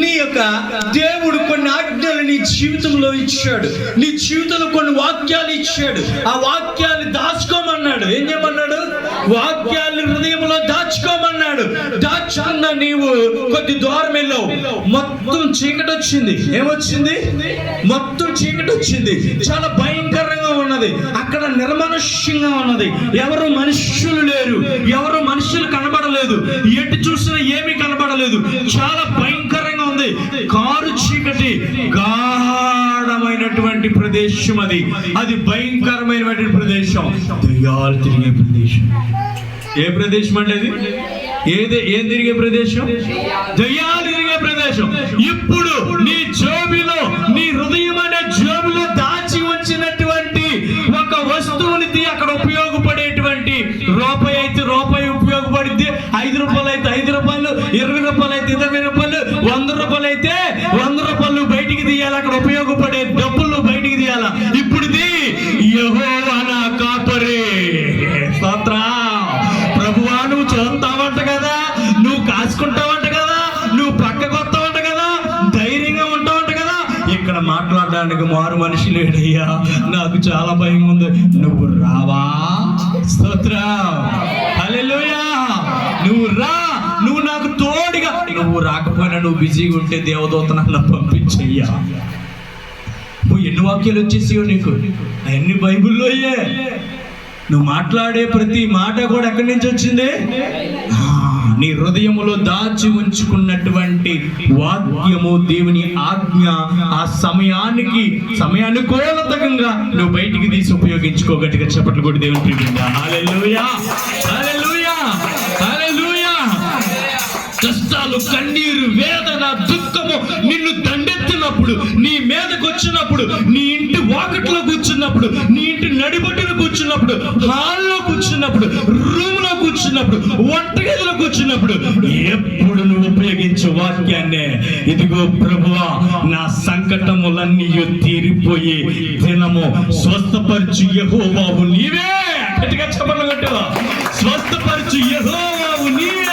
నీ యొక్క దేవుడు కొన్ని ఆజ్ఞలు నీ జీవితంలో ఇచ్చాడు. నీ జీవితంలో కొన్ని వాక్యాలు ఇచ్చాడు. ఆ వాక్యాలు దాచుకోమన్నాడు. ఏం చేయమన్నాడు వాక్యాలు హృదయంలో దాచుకోమన్నాడు. దాచన్న నీవు కొద్ది దూరం వెళ్ళావు. మొత్తం చీకటి వచ్చింది. ఏమొచ్చింది? మొత్తం చీకటి వచ్చింది. చాలా భయంకరంగా ఉన్నది. అక్కడ నిర్మనుష్యంగా ఉన్నది. ఎవరు మనుష్యులు లేరు. ఎవరు మనుషులు కనబడలేదు. ఎటు చూసినా ఏమి కనబడ కనబడలేదు చాలా భయంకరంగా ఉంది. కారు చీకటి గాఢమైనటువంటి ప్రదేశం అది. అది భయంకరమైనటువంటి ప్రదేశం. దయ్యాలు తిరిగే ప్రదేశం. ఏ ప్రదేశం అంటే అది? ఏది ఏం తిరిగే ప్రదేశం? దయ్యాలు తిరిగే ప్రదేశం. ఇప్పుడు నీ జోబిలో నీ హృదయం అనే జోబిలో దాచి ఉంచినటువంటి ఒక వస్తువుని తీ అక్కడ ఉపయోగపడేటువంటి రూపాయి అయితే రూపాయి ఉపయోగపడింది ఐదు రూపాయలు అయితే ఐదు రూపాయలు ఇరవై రూపాయలు అయితే ఇరవై రూపాయలు వంద రూపాయలు అయితే వంద రూపాయలు బయటికి తీయాలి. అక్కడ ఉపయోగపడే డబ్బులు బయటికి తీయాలా? ఇప్పుడు ఇది యెహోవా నా కాపరి. స్తోత్రం. ప్రభువా నువ్వు చదువుతావంట కదా? నువ్వు కాసుకుంటావంట కదా? నువ్వు పక్కకు వస్తావంట కదా? ధైర్యంగా ఉంటావంట కదా? ఇక్కడ మాట్లాడడానికి మారు మనిషి లేడయ్యా. నాకు చాలా భయం ఉంది. నువ్వు రావా? స్తోత్రం. హల్లెలూయా. నువ్వు రా. నువ్వు నాకు తోడుగా. నువ్వు రాకపోయినా నువ్వు బిజీగా ఉంటే దేవదూత నన్ను పంపించయ్యా. నువ్వు ఎన్ని వాక్యాలు వచ్చేసాయో నీకు? అవన్నీ అయ్యే? నువ్వు మాట్లాడే ప్రతి మాట కూడా ఎక్కడి నుంచి వచ్చింది? నీ హృదయములో దాచి ఉంచుకున్నటువంటి వాక్యము దేవుని ఆజ్ఞ ఆ సమయానికి సమయానుకూలతకంగా నువ్వు బయటికి తీసి ఉపయోగించుకోగట్టుగా చెప్పట్లు కూడా దేవుని ప్రియమిందా కష్టాలు కన్నీరు వేదన దుఃఖము నిన్ను దండెత్తినప్పుడు నీ మీదకు వచ్చినప్పుడు నీ ఇంటి వాకట్లో కూర్చున్నప్పుడు నీ ఇంటి నడిబొట్టున కూర్చున్నప్పుడు హాల్లో కూర్చున్నప్పుడు రూమ్లో కూర్చున్నప్పుడు వంటగదిలో కూర్చున్నప్పుడు ఎప్పుడు నువ్వు ఉపయోగించే వాక్యాన్నే ఇదిగో ప్రభువా నా సంకటములన్నీ తీరిపోయి దినము స్వస్థపరచు బాబు నీవే. గట్టిగా చెప్పలు కొట్టు స్వస్థపరచు యెహోవావు నీవే.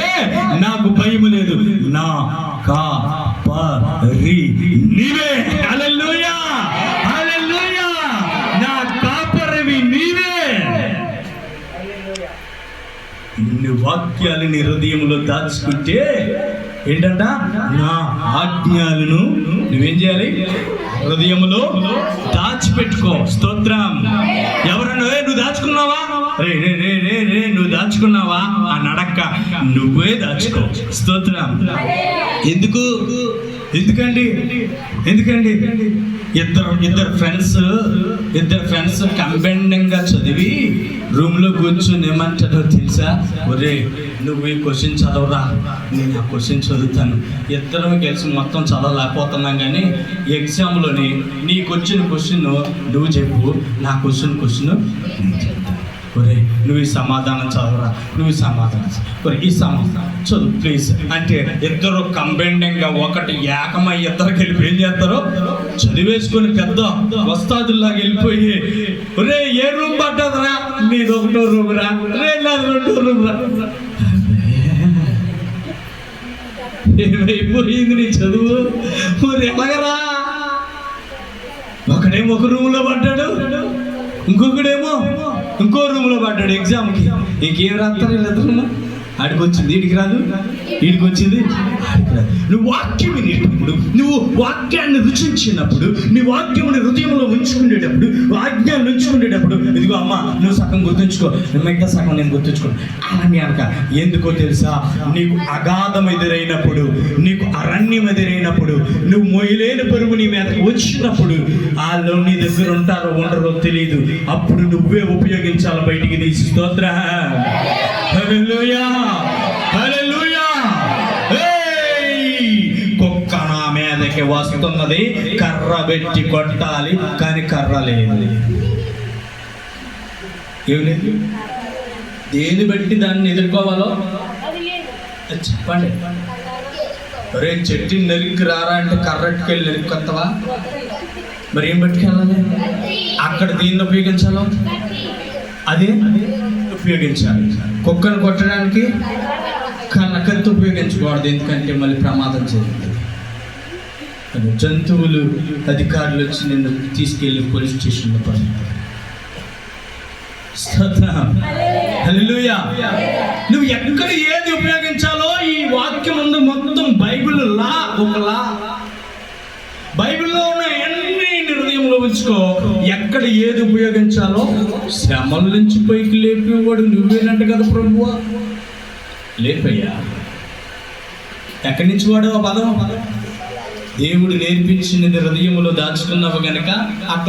వచ్చినా నాకు భయం లేదు. నా కా పరి నీవే. హల్లెలూయా. హల్లెలూయా. నా కాపరివి నీవే. ఇన్ని వాక్యాలు నీ హృదయంలో దాచుకుంటే ఏంటంట? నా ఆజ్ఞాలను నువ్వేం చేయాలి? హృదయంలో దాచిపెట్టుకో. స్తోత్రం. ఎవరన్నా నువ్వు దాచుకున్నావా? రే రే రే రే నువ్వు దాచుకున్నావా? నువ్వే దాచుకో. స్తోత్రం. ఎందుకు? ఎందుకండి? ఎందుకండి? ఇద్దరు ఇద్దరు ఫ్రెండ్స్ ఇద్దరు ఫ్రెండ్స్ కంబైండింగ్గా చదివి రూమ్లో కూర్చొని ఏమంటారో తెలుసా? ఒరే నువ్వు ఈ క్వశ్చన్ చదవరా? నేను ఆ క్వశ్చన్ చదువుతాను. ఇద్దరం కలిసి మొత్తం చదవలేకపోతున్నాం కానీ ఎగ్జామ్లోని నీకు వచ్చిన క్వశ్చన్ నువ్వు చెప్పు నా క్వశ్చన్ క్వశ్చన్ నేను చెప్తాను ఒరే నువ్వు ఈ సమాధానం చదవరా? నువ్వు ఈ సమాధానం ఒరే ఈ సమాధానం చదువు ప్లీజ్ అంటే ఇద్దరు కంబైండింగ్గా ఒకటి ఏకమై ఇద్దరికి వెళ్ళి ఏం చేస్తారు? చదివేసుకొని పెద్ద వస్తాదుల్లాగా వెళ్ళిపోయి ఒరే ఏ రూమ్ పట్టదురా నీది ఒకటో రూమ్ రా రే నాది రెండో రూమ్ రా ఏమైపోయింది నీ చదువు? మరి ఎలాగరా? ఒకడేమో ఒక రూమ్లో పడ్డాడు. ఇంకొకడేమో ఇంకో రూమ్లో పడ్డాడు ఎగ్జామ్కి ఇంకేం రాస్తారు లేదు ఆడికి వచ్చింది ఇడికి రాదు ఇడికి వచ్చింది నువ్వు వాక్యం వినేటప్పుడు నువ్వు వాక్యాన్ని రుచించినప్పుడు నీ వాక్యముని హృదయంలో ఉంచుకునేటప్పుడు వాక్యాన్ని ఉంచుకునేటప్పుడు ఇదిగో అమ్మ నువ్వు సగం గుర్తుంచుకో. మిగతా సగం నేను గుర్తుంచుకో. అలాగే అనక ఎందుకో తెలుసా? నీకు అగాధం ఎదురైనప్పుడు నీకు అరణ్యం ఎదురైనప్పుడు నువ్వు మొయ్యలేని పరుగు నీ మీదకి వచ్చినప్పుడు వాళ్ళు నీ దగ్గర ఉంటారో ఉండరో తెలియదు అప్పుడు నువ్వే ఉపయోగించాలి బయటికి తీసి. స్తోత్ర. కుక్క నా మీదకి వస్తున్నది కర్ర పెట్టి కొట్టాలి కానీ కర్ర లేదు ఏం లేదు? దేని బట్టి దాన్ని ఎదుర్కోవాలో? చెప్పండి. రే చెట్టుని నరికి రారా అంటే కర్రట్టుకెళ్ళి నరుక్కొత్తవా మరి ఏం పట్టుకెళ్ళాలి? అక్కడ దీన్ని ఉపయోగించాలో? అదే? ఉపయోగించాలి. కుక్కను కొట్టడానికి కన్నకత్తి ఉపయోగించకూడదు ఎందుకంటే మళ్ళీ ప్రమాదం జరుగుతుంది జంతువులు అధికారులు వచ్చి నిన్ను తీసుకెళ్ళి పోలీస్ స్టేషన్లో పడుతుంది నువ్వు ఎక్కడ ఏది ఉపయోగించాలో ఈ వాక్యం ఉంది మొత్తం బైబిల్ లా ఒక లా. బైబిల్లో ఉన్న అన్ని నిర్ణయంలో ఉంచుకో ఎక్కడ ఏది ఉపయోగించాలో శ్రమల నుంచి పైకి లేపేవాడు నువ్వేనంట కదా ప్రభువా. లేపయ్యా. ఎక్కడి నుంచి వాడు ఆ పదం? దేవుడు నేర్పించినది హృదయంలో దాచుకున్నావు గనక అక్కడ